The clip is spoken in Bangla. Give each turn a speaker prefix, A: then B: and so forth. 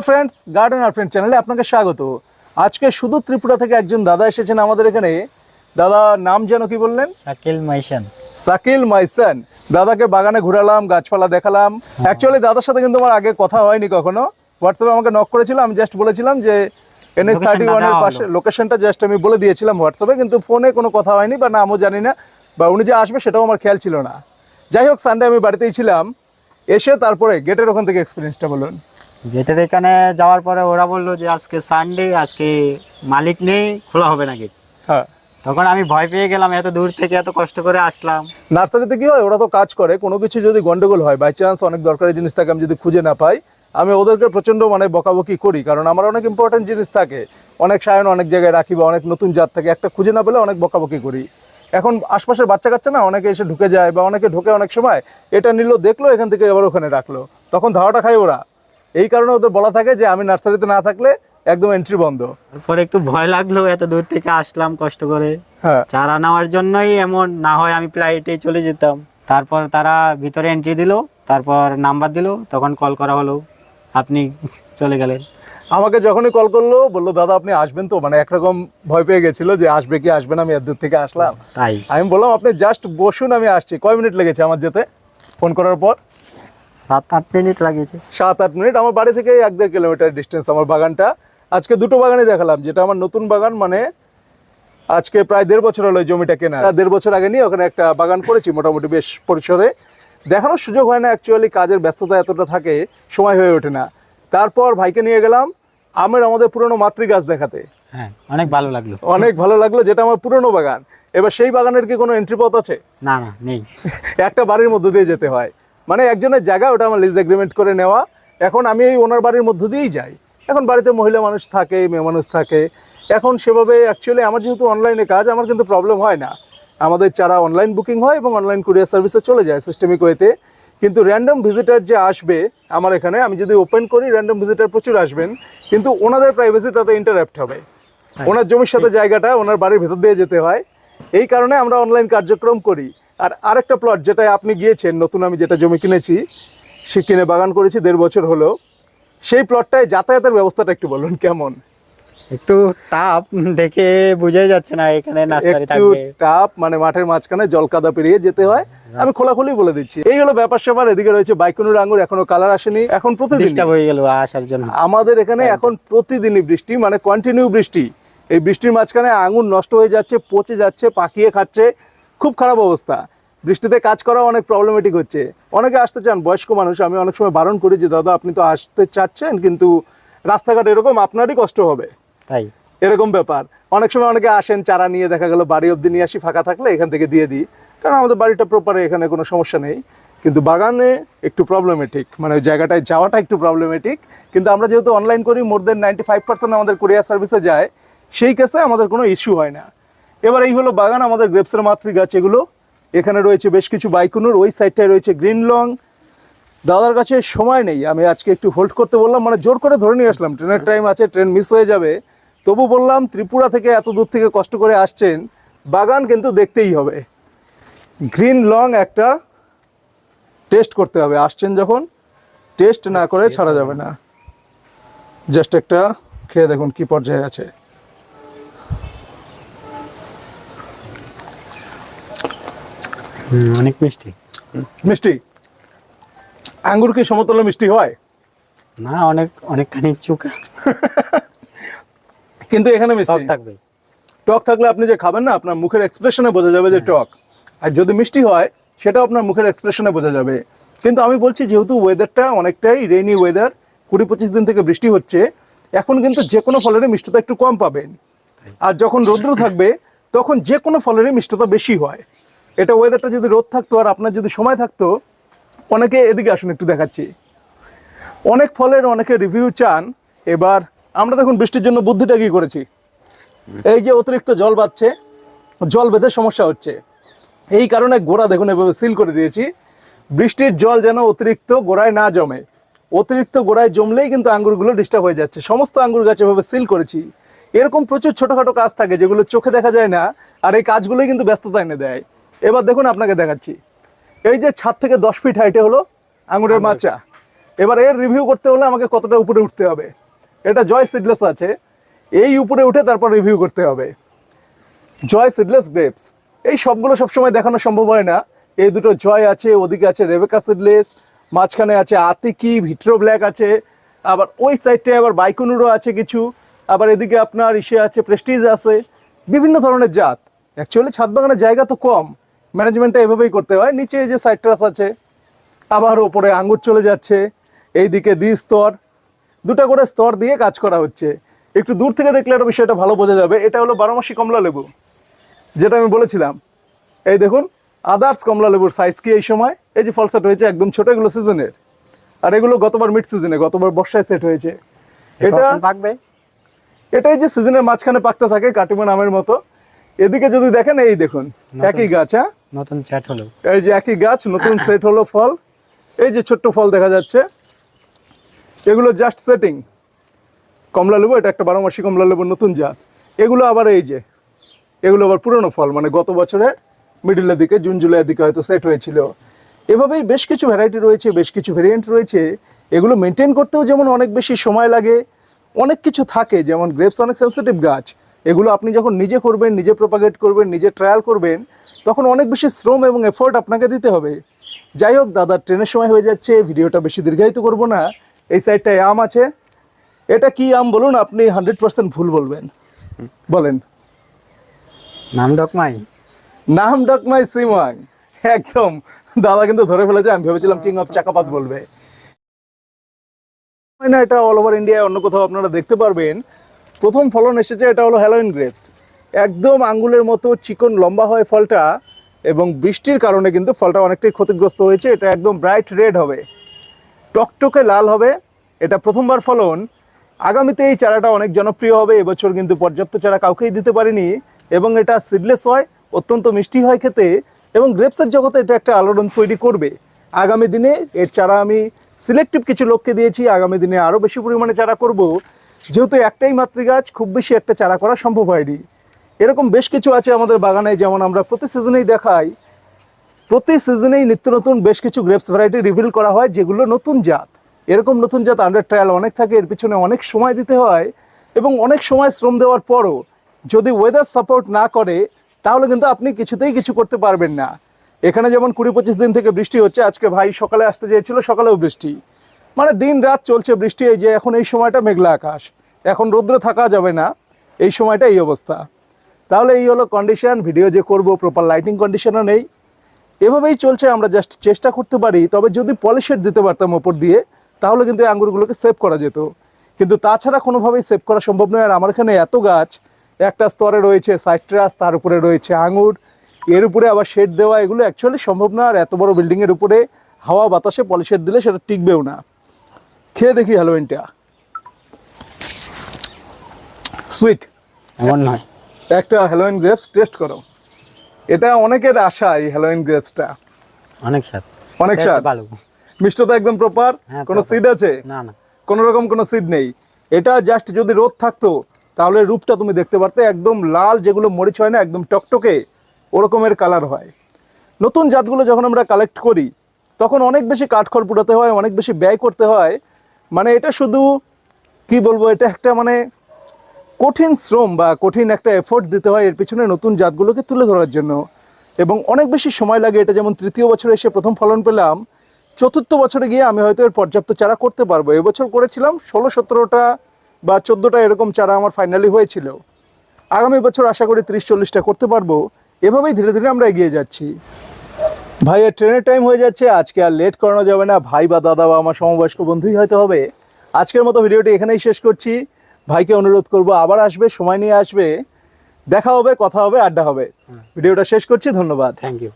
A: ফ্রেন্ডস গার্ডেন আর ফ্রেন্ড চ্যানেলে আপনাকে স্বাগত। আজকে শুধু ত্রিপুরা থেকে একজন দাদা এসেছেন আমাদের এখানে। দাদা নাম যেন কি বললেন?
B: শাকিল মাইশান।
A: সাকিল মাইসান দাদাকে বাগানে ঘুরালাম গাছপালা দেখালাম। অ্যাকচুয়ালি দাদার সাথে কিন্তু আমার আগে কথা হয়নি কখনো। হোয়াটসঅ্যাপে আমাকে নক করেছিল আমি জাস্ট বলেছিলাম যে এনএস থার্টি ওয়ানের পাশে লোকেশনটা জাস্ট আমি বলে দিয়েছিলাম হোয়াটসঅ্যাপে কিন্তু ফোনে কোনো কথা হয়নি বা নামও জানি না। বা উনি যে আসবে সেটাও আমার খেয়াল ছিল না। যাই হোক সানডে আমি বাড়িতেই ছিলাম। এসে তারপরে গেটের ওখান থেকে এক্সপিরিয়েন্সটা বলুন।
B: গেটের এখানে যাওয়ার পরে ওরা বলল যে আজকে সানডে আজকে মালিক নেই খোলা হবে না গেট
A: হ্যাঁ।
B: তখন আমি ভয় পেয়ে গেলাম এত দূর থেকে এত কষ্ট করে আসলাম।
A: নার্সারিতে কি হয়? ওরা তো কাজ করে। কোনো কিছু যদি গন্ডগোল হয় বাই চান্স অনেক দরকারি জিনিস থাকে আমি যদি খুঁজে না পাই আমি ওদেরকে প্রচণ্ড মানে বকাবকি করি। কারণ আমার অনেক ইম্পর্টেন্ট জিনিস থাকে। অনেক সায়ন অনেক জায়গায় রাখি বা অনেক নতুন জাত থাকে। একটা খুঁজে না পেলে অনেক বকাবকি করি। এখন আশপাশের বাচ্চা কাচ্চা না অনেকে এসে ঢুকে যায় বা অনেকে ঢুকে অনেক সময়। এটা নিল দেখল এখান থেকে আবার ওখানে রাখল। তখন ধাওয়াটা খায় ওরা। এই কারণে ওদের বলা থাকে যে আমি নার্সারিতে না থাকলে একদম এন্ট্রি বন্ধ।
B: তারপরে একটু ভয় লাগল এত দূর থেকে আসলাম কষ্ট করে।
A: হ্যাঁ।
B: চারা নেওয়ার জন্যই এমন না হয় আমি ফ্লাইটে চলে যেতাম। তারপর তারা ভিতরে এন্ট্রি দিল তারপর নাম্বার দিল তখন কল করা হলো আপনি চলে গেলেন।
A: আমাকে যখনই কল করল বলল দাদা আপনি আসবেন তো? মানে একরকম ভয় পেয়ে গেছিল যে আসবে কি আসবে না আমি এত দূর থেকে আসলাম?
B: তাই।
A: আমি বললাম আপনি জাস্ট বসুন আমি আসছি। কয় মিনিট লেগেছে আমার যেতে? ফোন করার পর?
B: সাত আট মিনিট লাগিয়েছে।
A: সাত আট মিনিট আমার বাড়ি থেকে এক দেড় কিলোমিটার ডিস্টেন্স আমার বাগানটা। আজকে দুটো বাগানই দেখালাম যেটা আমার নতুন বাগান মানে আজকে প্রায় দেড় বছর হলো জমিটা কেনা দেড় বছর আগে নিয়ে ওখানে একটা বাগান করেছি মোটামুটি বেশ পরিসরে। দেখানোর সুযোগ হয় না অ্যাকচুয়ালি কাজের ব্যস্ততা এতটা থাকে সময় হয়ে ওঠে না। তারপর ভাইকে নিয়ে গেলাম আমের আমাদের পুরনো মাতৃ গাছ দেখাতে।
B: হ্যাঁ অনেক ভালো লাগল।
A: অনেক ভালো লাগল যেটা আমার পুরনো বাগান। এবার সেই বাগানের কি কোনো এন্ট্রি পথ আছে?
B: না না নেই।
A: একটা বাড়ির মধ্যে দিয়ে যেতে হয়। মানে একজনের জায়গা ওটা আমার লিজ এগ্রিমেন্ট করে নেওয়া। এখন আমি এই ওনার বাড়ির মধ্য দিয়েই যাই। এখন বাড়িতে মহিলা মানুষ থাকে মেয়ে মানুষ থাকে। এখন সেভাবে অ্যাকচুয়ালি আমার যেহেতু অনলাইনে কাজ আমার কিন্তু প্রবলেম হয় না। আমাদের চারা অনলাইন বুকিং হয় এবং অনলাইন কুরিয়ার সার্ভিসে চলে যায় সিস্টেমিক ওয়েতে কিন্তু র্যান্ডম ভিজিটার যে আসবে আমার এখানে আমি যদি ওপেন করি র্যান্ডম ভিজিটার প্রচুর আসবেন। কিন্তু ওনাদের প্রাইভেসি তাতে ইন্টারাপ্ট হবে। ওনার জমির সাথে জায়গাটা ওনার বাড়ির ভেতর দিয়ে যেতে হয়। এই কারণে আমরা অনলাইন কার্যক্রম করি। আর আরেকটা প্লট যেটা আপনি গিয়েছেন নতুন আমি যেটা জমি কিনেছি সে কিনে বাগান করেছি দেড় বছর হলো। সেই প্লটটায় যাতায়াতের ব্যবস্থাটা একটু বলুন কেমন?
B: একটু টাপ দেখে বোঝাই যাচ্ছে না এখানে নার্সারি
A: একটু টাপ মানে মাঠের মাঝখানে জলকাদা পেরিয়ে যেতে হয়। আমি খোলাখুলি বলে দিচ্ছি এই হলো ব্যাপার স্যাপার এদিকে রয়েছে বাইকুনুর আঙ্গুর এখনও কালার আসেনি এখন প্রতিদিন
B: হয়ে গেল আসার জন্য।
A: আমাদের এখানে এখন প্রতিদিনই বৃষ্টি মানে কন্টিনিউ বৃষ্টি। এই বৃষ্টির মাঝখানে আঙুর নষ্ট হয়ে যাচ্ছে পচে যাচ্ছে পাকিয়ে খাচ্ছে খুব খারাপ অবস্থা। বৃষ্টিতে কাজ করা অনেক প্রবলেমেটিক হচ্ছে। অনেকে আসতে চান বয়স্ক মানুষ আমি অনেক সময় বারণ করি যে দাদা আপনি তো আসতে চাচ্ছেন কিন্তু রাস্তাঘাট এরকম আপনারই কষ্ট হবে।
B: তাই।
A: এরকম ব্যাপার। অনেক সময় অনেকে আসেন চারা নিয়ে দেখা গেল বাড়ি অবধি নিয়ে আসি ফাঁকা থাকলে এখান থেকে দিয়ে দিই। কারণ আমাদের বাড়িটা প্রপারে এখানে কোনো সমস্যা নেই। কিন্তু বাগানে একটু প্রবলেমেটিক মানে ওই জায়গাটায় যাওয়াটা একটু প্রবলেমেটিক কিন্তু আমরা যেহেতু অনলাইন করি more than ninety five percent আমাদের কোরিয়ার সার্ভিসে যায় সেই কেসে আমাদের কোনো ইস্যু হয় না। এবার এই হলো বাগান আমাদের গ্রেপসের মাতৃ গাছ এগুলো। এখানে রয়েছে বেশ কিছু বাইকুনুর ওই সাইডটায় রয়েছে গ্রিন লং। দাদার কাছে সময় নেই আমি আজকে একটু হোল্ড করতে বললাম মানে জোর করে ধরে নিয়ে আসলাম। ট্রেনের টাইম আছে ট্রেন মিস হয়ে যাবে। তবু বললাম ত্রিপুরা থেকে এত দূর থেকে কষ্ট করে আসছেন বাগান কিন্তু দেখতেই হবে। গ্রিন লং একটা টেস্ট করতে হবে আসছেন যখন টেস্ট না করে ছাড়া যাবে না। জাস্ট একটা খেয়ে দেখুন কি পর্যায়ে আছে।
B: অনেক মিষ্টি।
A: মিষ্টি? আঙ্গুর কি সমতলে মিষ্টি হয়?
B: না অনেক অনেকখানি চুকা।
A: কিন্তু এখানে মিষ্টি।
B: থাকবে।
A: টক থাকলে আপনি যে খাবেন না আপনার মুখের এক্সপ্রেশনে বোঝা যাবে যে টক। আর যদি মিষ্টি হয় সেটাও আপনার মুখের এক্সপ্রেশনে বোঝা যাবে। কিন্তু আমি বলছি যেহেতু ওয়েদারটা অনেকটাই রেইনি ওয়েদার কুড়ি পঁচিশ দিন থেকে বৃষ্টি হচ্ছে এখন কিন্তু যে কোনো ফলেরই মিষ্টতা একটু কম পাবেন। আর যখন রৌদ্র থাকবে তখন যে কোনো ফলেরই মিষ্টতা বেশি হয়। এটা ওয়েদারটা যদি রোদ থাকতো আর আপনার যদি সময় থাকতো, অনেকে এদিকে আসুন, একটু দেখাচ্ছি। অনেক ফলের অনেকে রিভিউ চান, এবার আমরা দেখুন বৃষ্টির জন্য বুদ্ধিটা কি করেছি। এই যে অতিরিক্ত জল বাচ্ছে জল বেঁধে সমস্যা হচ্ছে। এই কারণে গোড়া দেখুন, এভাবে সিল করে দিয়েছি। বৃষ্টির জল যেন অতিরিক্ত গোড়ায় না জমে। অতিরিক্ত গোড়ায় জমলেই কিন্তু আঙ্গুরগুলো ডিস্টার্ব হয়ে যাচ্ছে। সমস্ত আঙ্গুর গাছ এভাবে সিল করেছি। এরকম প্রচুর ছোটোখাটো কাজ থাকে যেগুলো চোখে দেখা যায় না, আর এই কাজগুলোই কিন্তু ব্যস্ততা এনে দেয়। এবার দেখুন আপনাকে দেখাচ্ছি। এই যে ছাদ থেকে দশ ফিট হাইটে হলো আঙুরের মাচা। এবার এর রিভিউ করতে হলে আমাকে কতটা উপরে উঠতে হবে? এটা জয় সিডলেস আছে। এই উপরে উঠে তারপর রিভিউ করতে হবে। জয় সিডলেস গ্রেপস এই সবগুলো সবসময় দেখানো সম্ভব হয় না। এই দুটো জয় আছে ওদিকে আছে রেবেকা সিডলেস মাঝখানে আছে আতিকি ভিট্রো ব্ল্যাক আছে। আবার ওই সাইডটায় আবার বাইকুনুরও আছে কিছু। আবার এদিকে আপনার ইসে আছে প্রেস্টিজ আছে। বিভিন্ন ধরনের জাত। অ্যাকচুয়ালি ছাদ বাগানের জায়গা তো কম। ম্যানেজমেন্টটা এভাবেই করতে হয়। নিচে যে সাইট্রাস আছে আবার ওপরে আঙ্গুর চলে যাচ্ছে এইদিকে দ্বি স্তর দুটো করে স্তর দিয়ে কাজ করা হচ্ছে। একটু দূর থেকে দেখলে একটা বিষয়টা ভালো বোঝা যাবে। এটা হলো বারোমাসি কমলা লেবু যেটা আমি বলেছিলাম। এই দেখুন আদার্স কমলা লেবুর সাইজ কি এই সময়? এই যে ফলসেট হয়েছে একদম ছোট এগুলো সিজনের আর এগুলো গতবার মিড সিজনে গতবার বর্ষায় সেট হয়েছে। এটা
B: পাকবে
A: এটাই যে সিজনের মাঝখানে পাকতে থাকে কাটিমন নামের মতো। এদিকে যদি দেখেন এই দেখুন একই গাছ হ্যাঁ?
B: নতুন চ্যাট হলো।
A: এই যে একই গাছ নতুন সেট হলো ফল। এই যে ছোট্ট ফল দেখা যাচ্ছে। এগুলো জাস্ট সেটিং কমলা লেবু এটা একটা বারো মাসি কমলা লেবুর নতুন জাত। এগুলো আবার এই যে এগুলো আবার পুরনো ফল মানে গত বছরের মিডিলের দিকে জুন জুলাইয়ের দিকে হয়তো সেট হয়েছিল। এভাবেই বেশ কিছু ভ্যারাইটি রয়েছে বেশ কিছু ভেরিয়েন্ট রয়েছে। এগুলো মেনটেন করতেও যেমন অনেক বেশি সময় লাগে অনেক কিছু থাকে যেমন গ্রেপস অনেক সেন্সিটিভ গাছ। এগুলো আপনি যখন নিজে করবেন নিজে প্রপাগেট করবেন নিজে ট্রায়াল করবেন তখন অনেক বেশি শ্রম এবং এফোর্ট আপনাকে দিতে হবে। যাই হোক দাদা ট্রেনের সময় হয়ে যাচ্ছে ভিডিওটা বেশি দীর্ঘায়িত করব না। এই সাইডটায় আম আছে। এটা কি আম বলুন? আপনি হান্ড্রেড পার্সেন্ট ভুল বলবেন। বলেন।
B: নাম ডকমাই
A: নাম ডকমাই সিমাং। একদম। দাদা কিন্তু ধরে ফেলেছে আমি ভেবেছিলাম কিং অফ চাকাপাত বলবে। না এটা অল ওভার ইন্ডিয়ায় অন্য কোথাও আপনারা দেখতে পারবেন। প্রথম ফলন এসেছে, এটা হলো হ্যালোইন গ্রেপস একদম আঙ্গুলের মতো চিকন লম্বা হয় ফলটা এবং বৃষ্টির কারণে কিন্তু ফলটা অনেকটাই ক্ষতিগ্রস্ত হয়েছে। এটা একদম ব্রাইট রেড হবে। টকটকে লাল হবে। এটা প্রথমবার ফলন। আগামীতে এই চারাটা অনেক জনপ্রিয় হবে। এবছর কিন্তু পর্যাপ্ত চারা কাউকেই দিতে পারিনি এবং এটা সিডলেস হয়, অত্যন্ত মিষ্টি হয় খেতে এবং গ্রেপসের জগতে এটা একটা আলোড়ন তৈরি করবে। আগামী দিনে এর চারা আমি সিলেক্টিভ কিছু লোককে দিয়েছি। আগামী দিনে আরও বেশি পরিমাণে চারা করব। যেহেতু একটাই মাতৃ গাছ খুব বেশি একটা চারা করা সম্ভব হয়নি। এরকম বেশ কিছু আছে আমাদের বাগানে, যেমন আমরা প্রতি সিজনেই দেখাই। প্রতি সিজনেই নিত্য নতুন বেশ কিছু গ্রেপস ভ্যারাইটি রিভিল করা হয়, যেগুলো নতুন জাত। এরকম নতুন জাত আন্ডার ট্রায়াল অনেক থাকে, এর পিছনে অনেক সময় দিতে হয় এবং অনেক সময় শ্রম দেওয়ার পরও যদি ওয়েদার সাপোর্ট না করে, তাহলে কিন্তু আপনি কিছুতেই কিছু করতে পারবেন না। এখানে যেমন কুড়ি পঁচিশ দিন থেকে বৃষ্টি হচ্ছে, আজকে ভাই সকালে আসতে চেয়েছিল, সকালেও বৃষ্টি। মানে দিন রাত চলছে বৃষ্টি, এই যে এখন এই সময়টা মেঘলা আকাশ। এখন রৌদ্র থাকা যাবে না, এই সময়টা এই অবস্থা। তাহলে এই হলো কন্ডিশন ভিডিও যে করব প্রপার লাইটিং কন্ডিশনও নেই। এভাবেই চলছে, আমরা জাস্ট চেষ্টা করতে পারি, তবে যদি পলিশেড দিতে পারতাম ওপর দিয়ে, তাহলে কিন্তু এই আঙ্গুরগুলোকে সেভ করা যেত। কিন্তু তাছাড়া কোনোভাবেই সেভ করা সম্ভব নয়, আর আমার এখানে এত গাছ, একটা স্তরে রয়েছে সাইট্রাস, তার উপরে রয়েছে আঙুর এর উপরে আবার শেড দেওয়া, এগুলো অ্যাকচুয়ালি সম্ভব না, আর এত বড় বিল্ডিংয়ের উপরে হাওয়া বাতাসে পলিশেড দিলে সেটা টিকবেও না। খেয়ে দেখি হ্যালোইনটা সুইট
B: এমন নয়।
A: একটা হ্যালোইন গ্রেপস টেস্ট করো। এটা অনেকের আশা এই হ্যালোইন গ্রেপসটা।
B: অনেক স্বাদ।
A: অনেক স্বাদ।
B: ভালো।
A: মিষ্টতা একদম প্রপার
B: হ্যাঁ,
A: কোনো সিড আছে?
B: না না।
A: কোনো রকম কোনো সিড নেই। এটা জাস্ট যদি রোদ থাকতো তাহলে রূপটা তুমি দেখতে পারতে একদম লাল যেগুলো মরিচ হয় না একদম টকটকে ওরকমের কালার হয়। নতুন জাতগুলো যখন আমরা কালেক্ট করি তখন অনেক বেশি কাঠখড় পুড়াতে হয় অনেক বেশি ব্যয় করতে হয় মানে এটা শুধু, কি বলব, এটা একটা মানে কঠিন শ্রম বা কঠিন একটা এফোর্ট দিতে হয় এর পিছনে নতুন জাতগুলোকে তুলে ধরার জন্য। এবং অনেক বেশি সময় লাগে এটা যেমন তৃতীয় বছরে এসে প্রথম ফলন পেলাম, চতুর্থ বছরে গিয়ে আমি হয়তো এর পর্যাপ্ত চারা করতে পারব। এবছর করেছিলাম ষোলো, সতেরোটা বা চোদ্দোটা এরকম চারা আমার ফাইনালি হয়েছিল। আগামী বছর আশা করি তিরিশ, চল্লিশটা করতে পারব। এভাবেই ধীরে ধীরে আমরা এগিয়ে যাচ্ছি। ভাইয়ের ট্রেনের টাইম হয়ে যাচ্ছে। আজকে আর লেট করানো যাবে না। ভাই বা দাদা বা আমার সমবয়স্ক বন্ধুই হয়তো হবে। আজকের মতো ভিডিওটি এখানেই শেষ করছি। ভাইকে অনুরোধ করব আবার আসবে সময় নিয়ে আসবে। দেখা হবে কথা হবে আড্ডা হবে। ভিডিওটা শেষ করছি ধন্যবাদ।
B: Thank you